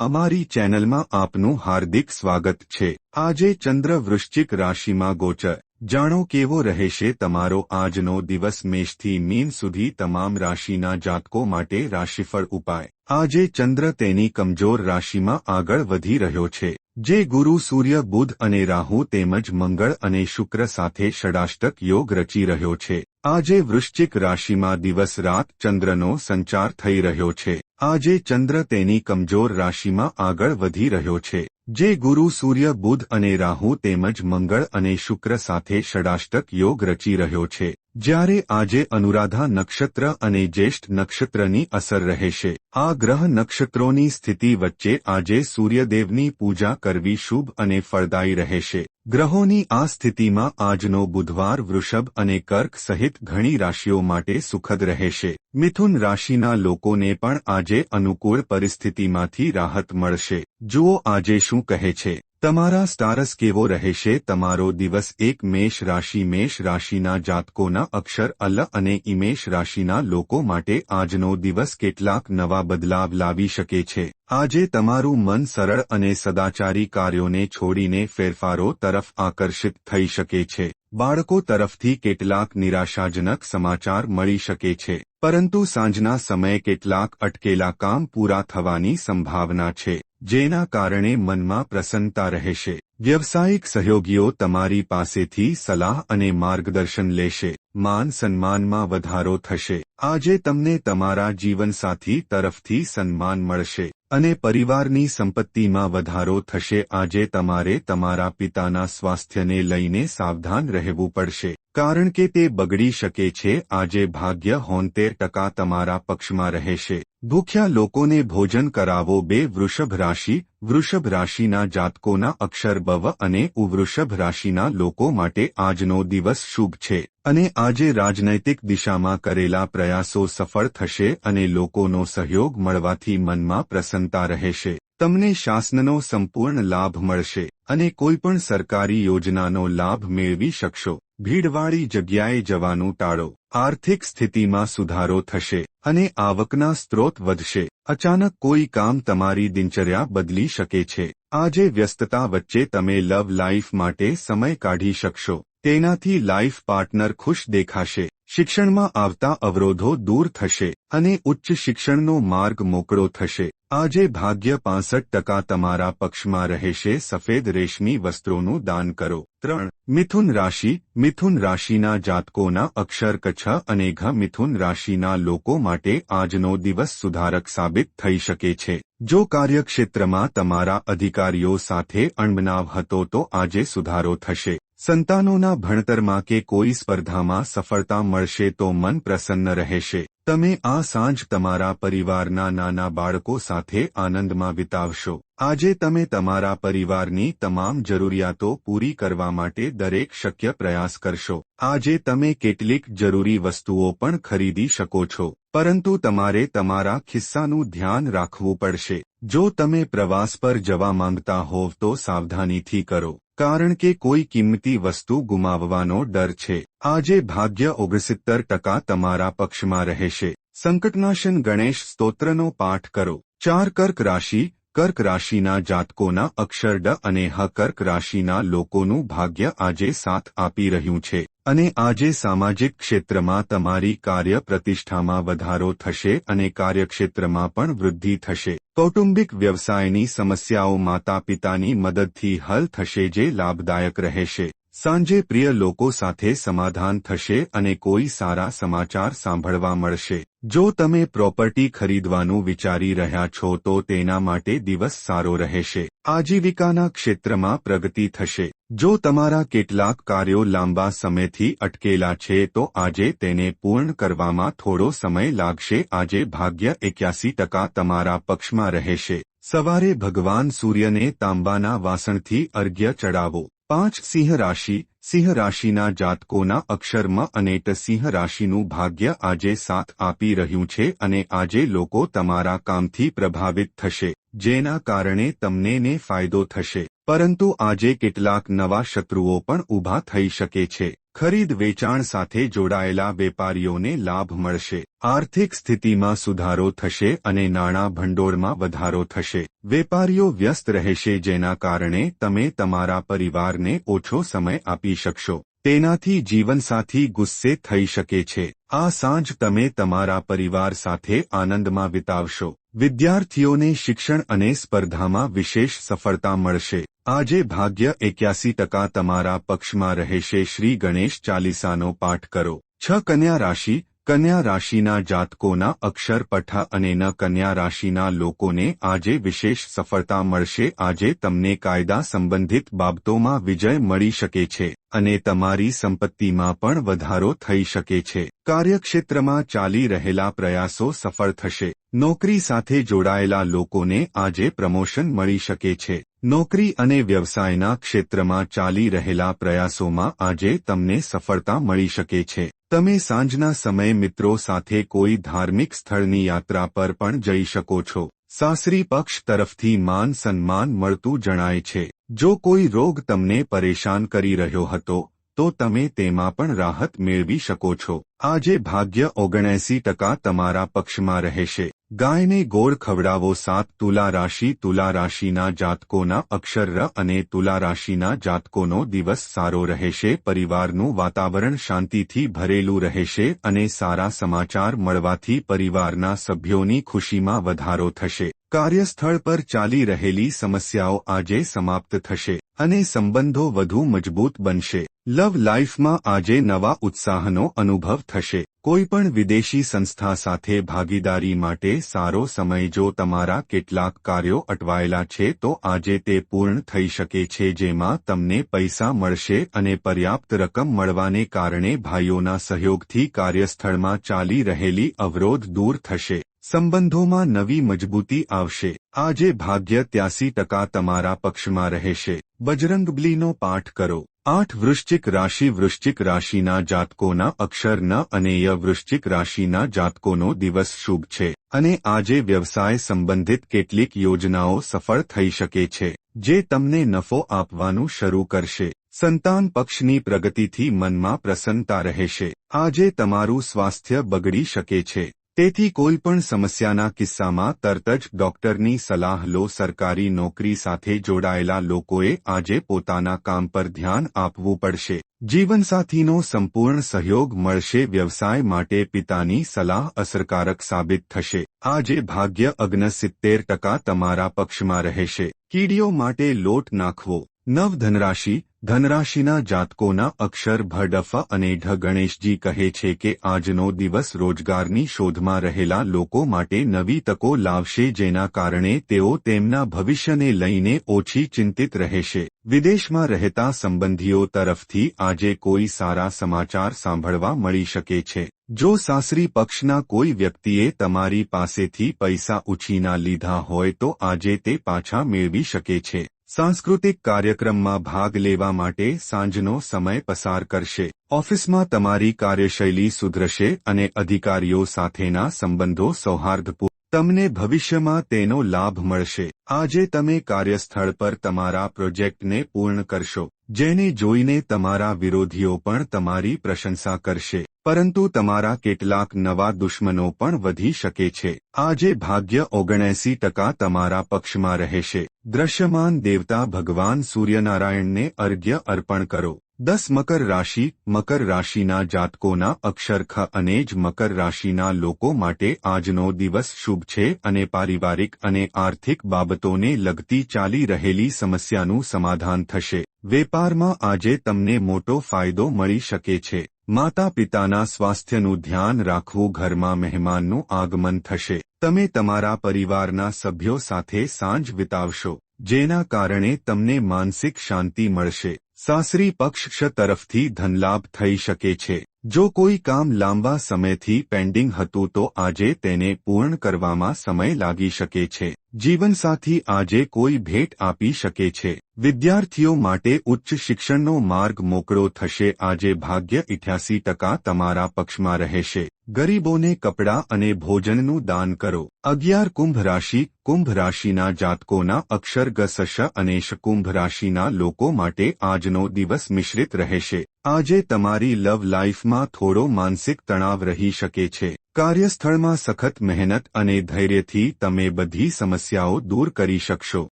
અમારી ચેનલમાં આપનું હાર્દિક સ્વાગત છે. આજે ચંદ્ર વૃશ્ચિક રાશિમાં ગોચર. જાણો કેવો રહેશે તમારો આજનો દિવસ મેષથી મીન સુધી તમામ રાશિના જાતકો માટે રાશિફળ ઉપાય. આજે ચંદ્ર તેની કમજોર રાશિમાં આગળ વધી રહ્યો છે. જે ગુરુ સૂર્ય, બુધ અને રાહુ તેમજ મંગળ અને શુક્ર સાથે ષડાષ્ટક યોગ રચી રહ્યો છે. આજે વૃશ્ચિક રાશિમાં દિવસ રાત ચંદ્રનો સંચાર થઈ રહ્યો છે. આજે ચંદ્ર તેની કમજોર રાશિમાં આગળ વધી રહ્યો છે. જે ગુરુ સૂર્ય, બુધ અને રાહુ તેમજ મંગળ અને શુક્ર સાથે ષડાષ્ટક યોગ રચી રહ્યો છે. જ્યારે આજે અનુરાધા નક્ષત્ર અને જ્યેષ્ઠ નક્ષત્રની અસર રહેશે આ ગ્રહ નક્ષત્રોની સ્થિતિ વચ્ચે આજે સૂર્યદેવની પૂજા કરવી શુભ અને ફળદાયી રહેશે ગ્રહોની આ સ્થિતિમાં આજનો બુધવાર વૃષભ અને કર્ક સહિત ઘણી રાશિઓ માટે સુખદ રહેશે મિથુન રાશિના લોકોને પણ આજે અનુકૂળ પરિસ્થિતિમાંથી રાહત મળશે. જુઓ આજે શું કહે છે. તમારા સ્ટારસ કેવો રહેશે? તમારો દિવસ એક મેષ રાશિ, મેષ રાશિના જાતકોના અક્ષર અલ અને ઇમેષ રાશિના લોકો માટે આજનો દિવસ કેટલાક નવા બદલાવ લાવી શકે છે. આજે તમારું મન સરળ અને સદાચારી કાર્યોને છોડીને ફેરફારો તરફ આકર્ષિત થઈ શકે છે. બાળકો તરફથી કેટલાક નિરાશાજનક સમાચાર મળી શકે છે. પરંતુ સાંજના સમયે કેટલાક અટકેલા કામ પૂરા થવાની સંભાવના છે. જેના કારણે મનમાં પ્રસન્નતા રહેશે. વ્યવસાયિક સહયોગીઓ તમારી પાસેથી સલાહ અને માર્ગદર્શન લેશે. માન સન્માનમાં વધારો થશે. આજે તમને તમારા જીવનસાથી તરફથી સન્માન મળશે અને પરિવારની સંપત્તિમાં વધારો થશે. આજે તમારે તમારા પિતાના સ્વાસ્થ્યને લઈને સાવધાન રહેવું પડશે. કારણ કે તે બગડી શકે છે, આજે ભાગ્ય હોંતેર ટકા તમારા પક્ષમાં રહેશે. ભૂખ્યા લોકોને ભોજન કરાવો, બે વૃષભ રાશિ, વૃષભ રાશિના જાતકોના અક્ષર બવ અને ઉવૃષભ રાશિના લોકો માટે આજનો દિવસ શુભ છે. અને આજે રાજનૈતિક દિશામાં કરેલા પ્રયાસો સફળ થશે અને લોકોનો સહયોગ મળવાથી મનમાં પ્રસન્નતા રહેશે. તમને શાસનનો સંપૂર્ણ લાભ મળશે અને કોઈપણ સરકારી યોજનાનો લાભ મેળવી શકશો. ભીડવાળી જગ્યાએ જવાનું ટાળો. આર્થિક સ્થિતિમાં સુધારો થશે અને આવકના સ્ત્રોત વધશે. અચાનક કોઈ કામ તમારી દિનચર્યા બદલી શકે છે. આજે વ્યસ્તતા વચ્ચે તમે લવ લાઈફ માટે સમય કાઢી શકશો. તેનાથી લાઈફ પાર્ટનર ખુશ દેખાશે. શિક્ષણમાં આવતા અવરોધો દૂર થશે અને ઉચ્ચ શિક્ષણનો માર્ગ મોકળો થશે. આજે ભાગ્ય પાસઠ ટકા તમારા પક્ષમાં રહેશે. સફેદ રેશમી વસ્ત્રોનું દાન કરો. ત્રણ, મિથુન રાશિ. મિથુન રાશિના જાતકોના અક્ષર કચ્છ અને ઘ મિથુન રાશિના લોકો માટે આજનો દિવસ સુધારક સાબિત થઈ શકે છે. જો કાર્યક્ષેત્રમાં તમારા અધિકારીઓ સાથે અણબનાવ હતો તો આજે સુધારો થશે. સંતાનોના ભણતરમાં કે કોઈ સ્પર્ધામાં સફળતા મળશે તો મન પ્રસન્ન રહેશે. તમે આ સાંજ તમારા પરિવારના નાના બાળકો સાથે આનંદમાં વિતાવશો. આજે તમે તમારા પરિવારની તમામ જરૂરિયાતો પૂરી કરવા માટે દરેક શક્ય પ્રયાસ કરશો. આજે તમે કેટલીક જરૂરી વસ્તુઓ પણ ખરીદી શકો છો, પરંતુ તમારે તમારા ખિસ્સાનું ધ્યાન રાખવું પડશે. જો તમે પ્રવાસ પર જવા માંગતા હોવ તો સાવધાનીથી કરો. કારણ કે કોઈ કિંમતી વસ્તુ ગુમાવવાનો ડર છે. આજે ભાગ્ય ઓગણસિત્તર ટકા તમારા પક્ષમાં રહેશે. સંકટનાશન ગણેશ સ્તોત્રનો પાઠ કરો. ચાર કર્ક રાશિ, કર્ક રાશિના જાતકોના અક્ષરડ અને હ કર્ક રાશિના લોકોનું ભાગ્ય આજે સાથ આપી રહ્યું છે. અને આજે સામાજિક ક્ષેત્રમાં તમારી કાર્ય પ્રતિષ્ઠામાં વધારો થશે અને કાર્યક્ષેત્રમાં પણ વૃદ્ધિ થશે. કૌટુંબિક વ્યવસાયની સમસ્યાઓ માતા પિતાની મદદથી હલ થશે જે લાભદાયક રહેશે. સાંજે પ્રિય લોકો સાથે સમાધાન થશે અને કોઈ સારા સમાચાર સાંભળવા મળશે. જો તમે પ્રોપર્ટી ખરીદવાનું વિચારી રહ્યા છો તો તેના માટે દિવસ સારો રહેશે. આજીવિકાના ક્ષેત્રમાં પ્રગતિ થશે. જો તમારા કેટલાક કાર્યો લાંબા સમયથી અટકેલા છે, તો આજે તેને પૂર્ણ કરવામાં થોડો સમય લાગશે. આજે ભાગ્ય એક્યાસી ટકા તમારા પક્ષમાં રહેશે. સવારે ભગવાન સૂર્યને તાંબાના વાસણથી અર્ઘ્ય ચડાવો. પાંચ સિંહ રાશિ સિંહ રાશિના જાતકોના અક્ષરમાં અનેટ સિંહ રાશિનું ભાગ્ય આજે સાથ આપી રહ્યું છે અને આજે લોકો તમારા કામથી પ્રભાવિત થશે, જેના કારણે તમને ફાયદો થશે. પરંતુ આજે કેટલાક નવા શત્રુઓ પણ ઊભા થઈ શકે છે. ખરીદ વેચાણ સાથે જોડાયેલા વેપારીઓને લાભ મળશે. આર્થિક સ્થિતિમાં સુધારો થશે અને નાણાં ભંડોળમાં વધારો થશે. વેપારીઓ વ્યસ્ત રહેશે જેના કારણે તમે તમારા પરિવારને ઓછો સમય આપી શકશો. તેનાથી જીવનસાથી ગુસ્સે થઈ શકે છે. આ સાંજ તમે તમારા પરિવાર સાથે આનંદમાં વિતાવશો. વિદ્યાર્થીઓને શિક્ષણ અને સ્પર્ધામાં વિશેષ સફળતા મળશે. આજે ભાગ્ય એક્યાસી ટકા તમારા પક્ષમાં રહેશે શ્રી ગણેશ ચાલીસાનો પાઠ કરો. છ કન્યા રાશિ કન્યા રાશિના જાતકોના અક્ષર પઠા અને ન કન્યા રાશિના લોકોને આજે વિશેષ સફળતા મળશે. આજે તમને કાયદા સંબંધિત બાબતોમાં વિજય મળી શકે છે અને તમારી સંપત્તિમાં પણ વધારો થઈ શકે છે. કાર્યક્ષેત્રમાં ચાલી રહેલા પ્રયાસો સફળ થશે. નોકરી સાથે જોડાયેલા લોકોને આજે પ્રમોશન મળી શકે છે. નોકરી અને વ્યવસાયના ક્ષેત્રમાં ચાલી રહેલા પ્રયાસોમાં આજે તમને સફળતા મળી શકે છે. તમે સાંજના સમયે મિત્રો સાથે કોઈ ધાર્મિક સ્થળની યાત્રા પર પણ જઈ શકો છો. સાસરી પક્ષ તરફથી માન સન્માન મળતું જણાય છે. જો કોઈ રોગ તમને પરેશાન કરી રહ્યો હતો, તો તમે તેમાં પણ રાહત મેળવી શકો છો. આજે ભાગ્ય ઓગણએસી ટકા તમારા પક્ષમાં રહેશે. ગાયને ગોળ ખવડાવો સાત તુલા રાશિ, તુલા રાશિના જાતકોના અક્ષર અને તુલા રાશિના જાતકોનો દિવસ સારો રહેશે, પરિવારનું વાતાવરણ શાંતિથી ભરેલું રહેશે અને સારા સમાચાર મળવાથી પરિવારના સભ્યોની ખુશીમાં વધારો થશે. કાર્યસ્થળ પર ચાલી રહેલી સમસ્યાઓ આજે સમાપ્ત થશે અને સંબંધો વધુ મજબૂત બનશે. લવ લાઈફમાં આજે નવા ઉત્સાહનો અનુભવ થશે. કોઈપણ વિદેશી સંસ્થા સાથે ભાગીદારી માટે સારો સમય જો તમારા કેટલાક કાર્યો અટવાયેલા છે તો આજે તે પૂર્ણ થઈ શકે છે જેમાં તમને પૈસા મળશે અને પર્યાપ્ત રકમ મળવાને કારણે ભાઈઓના સહયોગથી કાર્યસ્થળમાં ચાલી રહેલી અવરોધ દૂર થશે. સંબંધોમાં નવી મજબૂતી આવશે. આજે ભાગ્ય ત્યાસી ટકા તમારા પક્ષમાં રહેશે. બજરંગબલીનો પાઠ કરો. આઠ વૃશ્ચિક રાશિ વૃશ્ચિક રાશિના જાતકોના અક્ષર ન અને ય વૃશ્ચિક રાશિના જાતકોનો દિવસ શુભ છે. અને આજે વ્યવસાય સંબંધિત કેટલીક યોજનાઓ સફળ થઈ શકે છે, જે તમને નફો આપવાનું શરૂ કરશે. સંતાન પક્ષની પ્રગતિથી મનમાં પ્રસન્નતા રહેશે. આજે તમારું સ્વાસ્થ્ય બગડી શકે છે. તેથી કોઈ પણ સમસ્યાના કિસ્સામાં તરત જ ડોક્ટરની સલાહ લો, સરકારી નોકરી સાથે જોડાયેલા લોકોએ આજે પોતાના કામ પર ધ્યાન આપવું પડશે. જીવનસાથીનો સંપૂર્ણ સહયોગ મળશે, વ્યવસાય માટે પિતાની સલાહ અસરકારક સાબિત થશે. આજે ભાગ્ય અગ્ન સિત્તેર ટકા તમારા પક્ષમાં રહેશે. કીડીઓ માટે લોટ નાખવો. નવ ધનરાશિ, ધનરાશિના જાતકોના અક્ષર ભડફા અને ઢ ગણેશજી કહે છે કે આજનો દિવસ રોજગારની શોધમાં રહેલા લોકો માટે નવી તકો લાવશે જેના કારણે તેઓ તેમના ભવિષ્યને લઈને ઓછી ચિંતિત રહેશે. વિદેશમાં રહેતા સંબંધીઓ તરફથી આજે કોઈ સારા સમાચાર સાંભળવા મળી શકે છે. જો સાસરી પક્ષના કોઈ વ્યક્તિએ તમારી પાસેથી પૈસા ઉછીના લીધા હોય તો આજે તે પાછા મેળવી શકે છે. સાંસ્કૃતિક કાર્યક્રમમાં ભાગ લેવા માટે સાંજનો સમય પસાર કરશે. ઓફિસમાં તમારી કાર્યશૈલી સુધરશે અને અધિકારીઓ સાથેના સંબંધો સૌહાર્દપૂર્ણ તમને ભવિષ્યમાં તેનો લાભ મળશે. આજે તમે કાર્યસ્થળ પર તમારા પ્રોજેક્ટને પૂર્ણ કરશો, જેને જોઈને તમારા વિરોધીઓ પણ તમારી પ્રશંસા કરશે. પરંતુ તમારા કેટલાક નવા દુશ્મનો પણ વધી શકે છે. આજે ભાગ્ય ઓગણએસી ટકા તમારા પક્ષમાં રહેશે. દ્રશ્યમાન દેવતા ભગવાન સૂર્યનારાયણને અર્ઘ્ય અર્પણ કરો. દસ મકર રાશિ, મકર રાશિના જાતકોના અક્ષરખ અને જ મકર રાશિના લોકો માટે આજનો દિવસ શુભ છે અને પારિવારિક અને આર્થિક બાબતોને લગતી ચાલી રહેલી સમસ્યાનું સમાધાન થશે. વેપારમાં આજે તમને મોટો ફાયદો મળી શકે છે. માતા પિતાના સ્વાસ્થ્યનું ધ્યાન રાખવું ઘરમાં મહેમાનનું આગમન થશે. તમે તમારા પરિવારના સભ્યો સાથે સાંજ વિતાવશો, જેના કારણે તમને માનસિક શાંતિ મળશે. સાસરી પક્ષ તરફથી ધનલાભ થઈ શકે છે. જો કોઈ કામ લાંબા સમયથી પેન્ડિંગ હતું તો આજે તેને પૂર્ણ કરવામાં સમય લાગી શકે છે. જીવનસાથી આજે કોઈ ભેટ આપી શકે છે. વિદ્યાર્થીઓ માટે ઉચ્ચ શિક્ષણનો માર્ગ મોકળો થશે. આજે ભાગ્ય ઇઠ્યાસી ટકા તમારા પક્ષમાં રહેશે. ગરીબોને કપડાં અને ભોજનનું દાન કરો. અગિયાર કુંભ રાશિ, કુંભ રાશિના જાતકોના અક્ષર ગસશ અને કુંભ રાશિના લોકો માટે આજનો દિવસ મિશ્રિત રહેશે. આજે તમારી લવ લાઇફમાં થોડો માનસિક તણાવ રહી શકે છે. કાર્યસ્થળમાં સખત મહેનત અને ધૈર્યથી તમે બધી સમસ્યાઓ દૂર કરી શકશો.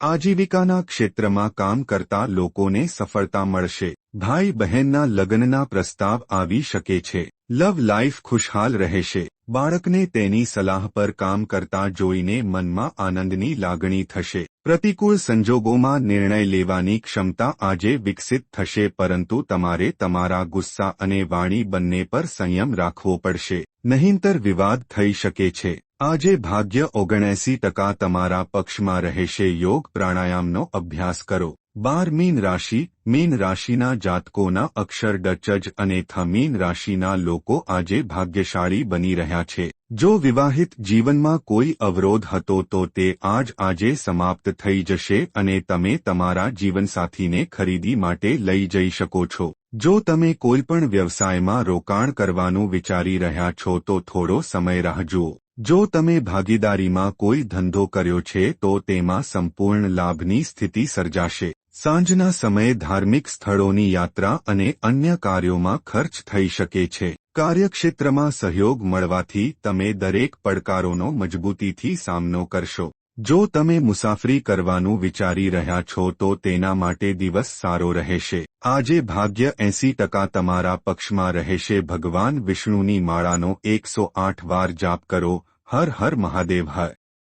આજીવિકાના ક્ષેત્રમાં કામ કરતા લોકોને સફળતા મળશે. ભાઈ બહેનના લગ્નના પ્રસ્તાવ આવી શકે છે. લવ લાઈફ ખુશહાલ રહેશે. બાળકને તેની સલાહ પર કામ કરતા જોઈને મનમાં આનંદની લાગણી થશે. પ્રતિકૂળ સંજોગોમાં નિર્ણય લેવાની ક્ષમતા આજે વિકસિત થશે, પરંતુ તમારે તમારા ગુસ્સા અને વાણી બંને પર સંયમ રાખવો પડશે. નહીંતર વિવાદ થઈ શકે છે. આજે ભાગ્ય ઓગણએસી ટકા તમારા પક્ષમાં રહેશે. યોગ પ્રાણાયામનો અભ્યાસ કરો. બાર મીન રાશિ, મીન રાશિના જાતકોના અક્ષર ડચજ અને થ મીન રાશિના લોકો આજે ભાગ્યશાળી બની રહ્યા છે. જો વિવાહિત જીવનમાં કોઈ અવરોધ હતો તો તે આજ આજે સમાપ્ત થઈ જશે અને તમે તમારા જીવનસાથીને ખરીદી માટે લઈ જઈ શકો છો. જો તમે કોઈપણ વ્યવસાયમાં રોકાણ કરવાનું વિચારી રહ્યા છો તો થોડો સમય રાહ જુઓ. જો તમે ભાગીદારીમાં કોઈ ધંધો કર્યો છે તો તેમાં સંપૂર્ણ લાભની સ્થિતિ સર્જાશે. સાંજના સમયે ધાર્મિક સ્થળોની યાત્રા અને અન્ય કાર્યોમાં ખર્ચ થઈ શકે છે. કાર્યક્ષેત્રમાં સહયોગ મળવાથી તમે દરેક પડકારોનો મજબૂતીથી સામનો કરશો. જો તમે મુસાફરી કરવાનું વિચારી રહ્યા છો તો તેના માટે દિવસ સારો રહેશે. આજે ભાગ્ય એંસી ટકા તમારા પક્ષમાં રહેશે. ભગવાન વિષ્ણુની માળાનો એકસો આઠ વાર જાપ કરો. હર હર મહાદેવ હર.